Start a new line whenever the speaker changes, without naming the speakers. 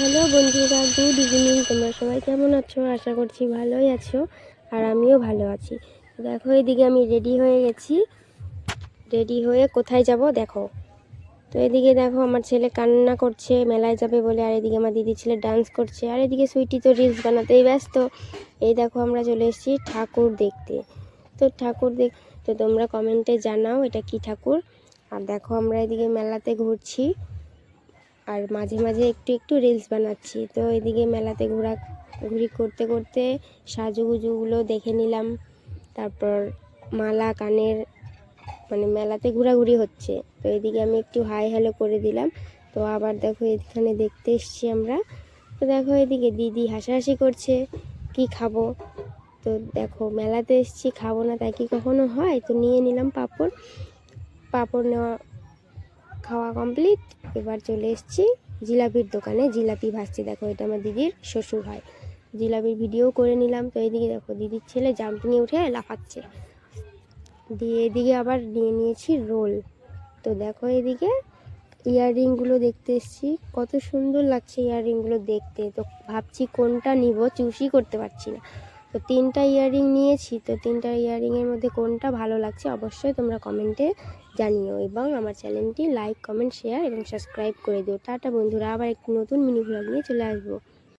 Hello বন্ধুরা, good evening. তোমরা সবাই কেমন আছো? আশা করছি ভালোই আছো আর আমিও ভালো আছি। দেখো, এদিকে আমি রেডি হয়ে গেছি। রেডি হয়ে কোথায় যাব? দেখো। তো এদিকে দেখো, আমার ছেলে কান্না করছে, মেলায় যাবে বলে, আর এদিকে আমার দিদি ছেলে ডান্স করছে, আর এদিকে সুইটি তো রিলস বানাতেই ব্যস্ত। এই দেখো, আমরা চলে এসেছি ঠাকুর দেখতে। তো ঠাকুর দেখ, তো তোমরা কমেন্টে জানাও এটা কি ঠাকুর। আর দেখো, আমরা এদিকে মেলাতে ঘুরছি। আর মাঝে মাঝে একটু একটু রিলস বানাচ্ছি। তো এদিকে মেলাতে ঘোরা, ঘুরি করতে করতে সাজুগুজুগুলো দেখে নিলাম। তারপর মালা, কানের মানে মেলাতে ঘোরাঘুরি হচ্ছে। তো এদিকে আমি একটু হাই হ্যালো করে দিলাম। তো আবার দেখো এখানে দেখতে এসছি আমরা। তো দেখো এদিকে দিদি হাসাহাসি করছে, কি খাব? তো দেখো মেলাতে এসছি, খাব না তাই কি কখনো হয়? তো নিয়ে নিলাম পাপড়। পাপড় নেওয়া খাওয়া কমপ্লিট এবার চলে এসেছি জিলাপির দোকানে। জিলাপি ভাজছে। দেখো, এটা আমার দিদির শ্বশুর হয় জিলাপির ভিডিও করে নিলাম। তো এইদিকে দেখো, দিদির ছেলে জাম্প নিয়ে উঠে লাফাচ্ছে। দিয়ে এদিকে আবার নিয়ে নিয়েছি রোল তো দেখো এদিকে ইয়াররিংগুলো দেখতে এসেছি। কত সুন্দর লাগছে ইয়াররিংগুলো দেখতে। তো ভাবছি কোনটা নিব চুজই করতে পারছি না। তো তিনটা ইয়াররিং নিয়েছি, তো তিনটা ইয়াররিংয়ের মধ্যে কোনটা ভালো লাগছে অবশ্যই তোমরা কমেন্টে জানিও এবং আমার চ্যানেলটি লাইক, কমেন্ট, শেয়ার এবং সাবস্ক্রাইব করে দিও। টাটা বন্ধুরা, আবার একটি নতুন মিনি ভ্লগ নিয়ে চলে আসব।